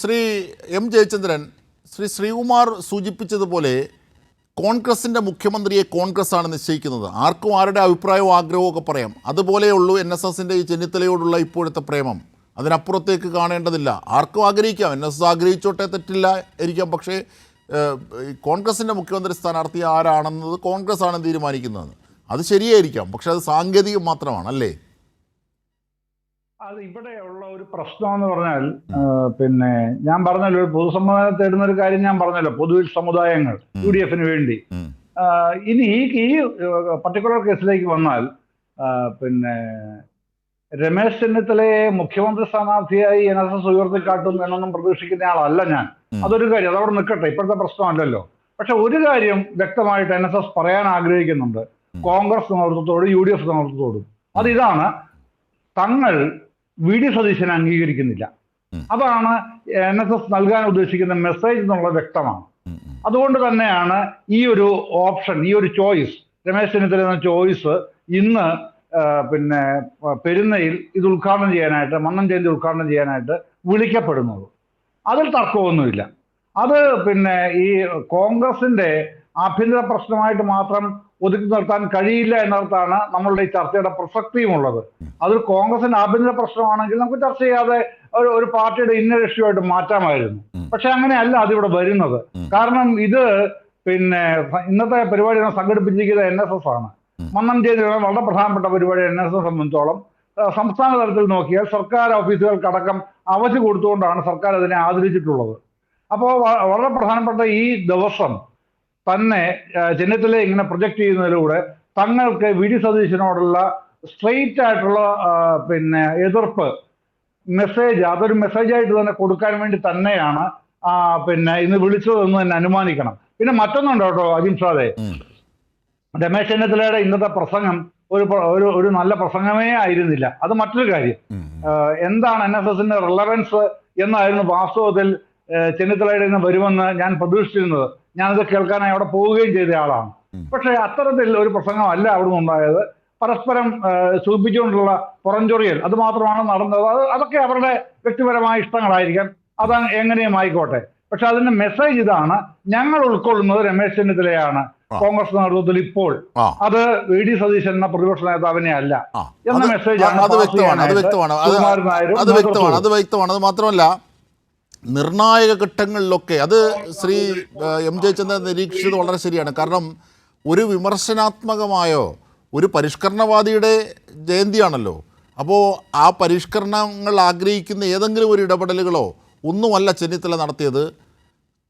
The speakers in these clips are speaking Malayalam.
ശ്രീ എം ജയചന്ദ്രൻ ശ്രീ ശ്രീകുമാർ സൂചിപ്പിച്ചതുപോലെ കോൺഗ്രസിന്റെ മുഖ്യമന്ത്രിയെ കോൺഗ്രസ് ആണ് നിശ്ചയിക്കുന്നത്. ആർക്കും ആരുടെ അഭിപ്രായവും ആഗ്രഹവും ഒക്കെ പറയാം. അതുപോലെയുള്ളൂ എൻ എസ് എസിന്റെ ഈ ചെന്നിത്തലയോടുള്ള ഇപ്പോഴത്തെ പ്രേമം. അതിനപ്പുറത്തേക്ക് കാണേണ്ടതില്ല. ആർക്കും ആഗ്രഹിക്കാം. എൻ എസ് എസ് ആഗ്രഹിച്ചോട്ടെ തെറ്റില്ല ഇരിക്കാം. പക്ഷേ കോൺഗ്രസിന്റെ മുഖ്യമന്ത്രി സ്ഥാനാർത്ഥി ആരാണെന്നത് കോൺഗ്രസ് ആണ് തീരുമാനിക്കുന്നത്. അത് ശരിയായിരിക്കാം. പക്ഷേ അത് സാങ്കേതികം മാത്രമാണ് അല്ലേ? അത് ഇവിടെയുള്ള ഒരു പ്രശ്നം എന്ന് പറഞ്ഞാൽ പിന്നെ ഞാൻ പറഞ്ഞല്ലോ ഒരു പൊതുസമ്മതം തേടുന്ന ഒരു കാര്യം ഞാൻ പറഞ്ഞല്ലോ പൊതുവിൽ സമുദായങ്ങൾ യു ഡി എഫിന് വേണ്ടി. ഇനി ഈ ഈ പർട്ടിക്കുലർ കേസിലേക്ക് വന്നാൽ പിന്നെ രമേശ് ചെന്നിത്തലയെ മുഖ്യമന്ത്രി സ്ഥാനാർത്ഥിയായി എൻ എസ് എസ് ഉയർത്തിക്കാട്ടും എന്നൊന്നും പ്രതീക്ഷിക്കുന്ന ആളല്ല ഞാൻ. അതൊരു കാര്യം അതവിടെ നിൽക്കട്ടെ ഇപ്പോഴത്തെ പ്രശ്നമല്ലല്ലോ. പക്ഷെ ഒരു കാര്യം വ്യക്തമായിട്ട് എൻ എസ് എസ് പറയാൻ ആഗ്രഹിക്കുന്നുണ്ട്. കോൺഗ്രസ് നേതൃത്വത്തോടും യു ഡി എഫ് നേതൃത്വത്തോടും. അത് ഇതാണ് തങ്ങൾ വി ഡി സതീശൻ അംഗീകരിക്കുന്നില്ല. അതാണ് എൻ എസ് എസ് നൽകാൻ ഉദ്ദേശിക്കുന്ന മെസ്സേജ് എന്നുള്ളത് വ്യക്തമാണ്. അതുകൊണ്ട് തന്നെയാണ് ഈ ഒരു ഓപ്ഷൻ ഈ ഒരു ചോയ്സ് രമേശ് ചെന്നിത്തല എന്ന ചോയ്സ് ഇന്ന് പിന്നെ പെരുന്നയിൽ ഇത് ഉദ്ഘാടനം ചെയ്യാനായിട്ട് മന്നം ജയന്തി ഉദ്ഘാടനം ചെയ്യാനായിട്ട് വിളിക്കപ്പെടുന്നത്. അതിൽ തർക്കമൊന്നുമില്ല. അത് പിന്നെ ഈ കോൺഗ്രസിന്റെ ആഭ്യന്തര പ്രശ്നമായിട്ട് മാത്രം ഒതുക്കി നിർത്താൻ കഴിയില്ല എന്നർത്ഥാണ് നമ്മളുടെ ഈ ചർച്ചയുടെ പ്രസക്തിയും ഉള്ളത് അതൊരു കോൺഗ്രസിന്റെ ആഭ്യന്തര പ്രശ്നമാണെങ്കിൽ നമുക്ക് ചർച്ച ചെയ്യാതെ ഒരു ഒരു പാർട്ടിയുടെ ഇന്നർ ഇഷ്യൂ ആയിട്ട് മാറ്റാമായിരുന്നു. പക്ഷെ അങ്ങനെയല്ല അതിവിടെ വരുന്നത്. കാരണം ഇത് പിന്നെ ഇന്നത്തെ പരിപാടി സംഘടിപ്പിച്ചിരിക്കുന്നത് എൻ എസ് എസ് ആണ്. മന്നം ജയന്തിയുടെ വളരെ പ്രധാനപ്പെട്ട പരിപാടി എൻ എസ് എസ് സംബന്ധിച്ചോളം. സംസ്ഥാന തലത്തിൽ നോക്കിയാൽ സർക്കാർ ഓഫീസുകൾക്കടക്കം അവധി കൊടുത്തുകൊണ്ടാണ് സർക്കാർ അതിനെ ആദരിച്ചിട്ടുള്ളത്. അപ്പോൾ വളരെ പ്രധാനപ്പെട്ട ഈ ദിവസം തന്നെ ചെന്നിത്തല ഇങ്ങനെ പ്രൊജക്ട് ചെയ്യുന്നതിലൂടെ തങ്ങൾക്ക് വി ഡി സതീശനോടുള്ള സ്ട്രെയിറ്റ് ആയിട്ടുള്ള പിന്നെ എതിർപ്പ് മെസ്സേജ് അതൊരു മെസ്സേജ് ആയിട്ട് തന്നെ കൊടുക്കാൻ വേണ്ടി തന്നെയാണ് ആ, പിന്നെ ഇന്ന് വിളിച്ചതെന്ന് തന്നെ അനുമാനിക്കണം. പിന്നെ മറ്റൊന്നുണ്ട് കേട്ടോ അജിംസാദെ. രമേശ് ചെന്നിത്തലയുടെ ഇന്നത്തെ പ്രസംഗം ഒരു ഒരു ഒരു നല്ല പ്രസംഗമേ ആയിരുന്നില്ല. അത് മറ്റൊരു കാര്യം. എന്താണ് എൻ എസ് എസിന്റെ റിലവൻസ് എന്നായിരുന്നു വാസ്തവത്തിൽ ചെന്നിത്തലയുടെ നിന്ന് വരുമെന്ന് ഞാൻ പ്രതീക്ഷിച്ചിരുന്നത്. ഞാനത് കേൾക്കാനായി അവിടെ പോവുകയും ചെയ്ത ആളാണ്. പക്ഷെ അത്തരത്തിൽ ഒരു പ്രസംഗമല്ല അവിടെ നിന്നുണ്ടായത് പരസ്പരം സൂചിപ്പിച്ചുകൊണ്ടുള്ള പുറംചൊറിയൽ അത് മാത്രമാണ് നടന്നത്. അത് അതൊക്കെ അവരുടെ വ്യക്തിപരമായ ഇഷ്ടങ്ങളായിരിക്കാം. അത് എങ്ങനെയും ആയിക്കോട്ടെ. പക്ഷെ അതിന്റെ മെസ്സേജ് ഇതാണ് ഞങ്ങൾ ഉൾക്കൊള്ളുന്നത് രമേശ് ചെന്നിത്തലയാണ് കോൺഗ്രസ് നേതൃത്വത്തിൽ ഇപ്പോൾ. അത് വി ഡി സതീശൻ എന്ന പ്രതിപക്ഷ നേതാവിനെ അല്ല. എന്ന മെസ്സേജ് ആണ് അത് വ്യക്തമാണ് അത് വ്യക്തമാണ്. അത് വ്യക്തമാണ് അത് വ്യക്തമാണ്. അത് മാത്രമല്ല നിർണായക ഘട്ടങ്ങളിലൊക്കെ അത് ശ്രീ എം ജയചന്ദ്രൻ നിരീക്ഷിച്ചത് വളരെ ശരിയാണ്. കാരണം ഒരു വിമർശനാത്മകമായോ ഒരു പരിഷ്കരണവാദിയുടെ ജയന്തിയാണല്ലോ. അപ്പോൾ ആ പരിഷ്കരണങ്ങൾ ആഗ്രഹിക്കുന്ന ഏതെങ്കിലും ഒരു ഇടപെടലുകളോ ഒന്നുമല്ല ചെന്നിത്തല നടത്തിയത്.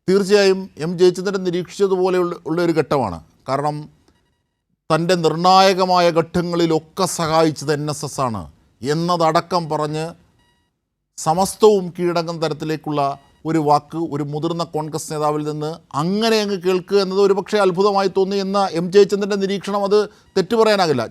തീർച്ചയായും എം ജയചന്ദ്രൻ നിരീക്ഷിച്ചതുപോലെ ഉള്ള ഉള്ള ഒരു ഘട്ടമാണ്. കാരണം തന്റെ നിർണായകമായ ഘട്ടങ്ങളിലൊക്കെ സഹായിച്ചത് എൻ എസ് എസ് ആണ്. എന്നതടക്കം പറഞ്ഞ് സമസ്തവും കീഴടങ്ങുന്ന തരത്തിലേക്കുള്ള ഒരു വാക്ക് ഒരു മുതിർന്ന കോൺഗ്രസ് നേതാവിൽ നിന്ന് അങ്ങനെ അങ്ങ് കേൾക്കുക എന്നത് ഒരുപക്ഷെ അത്ഭുതമായി തോന്നി എന്ന എം ജയചന്ദ്രന്റെ നിരീക്ഷണം അത് തെറ്റു പറയാനാകില്ല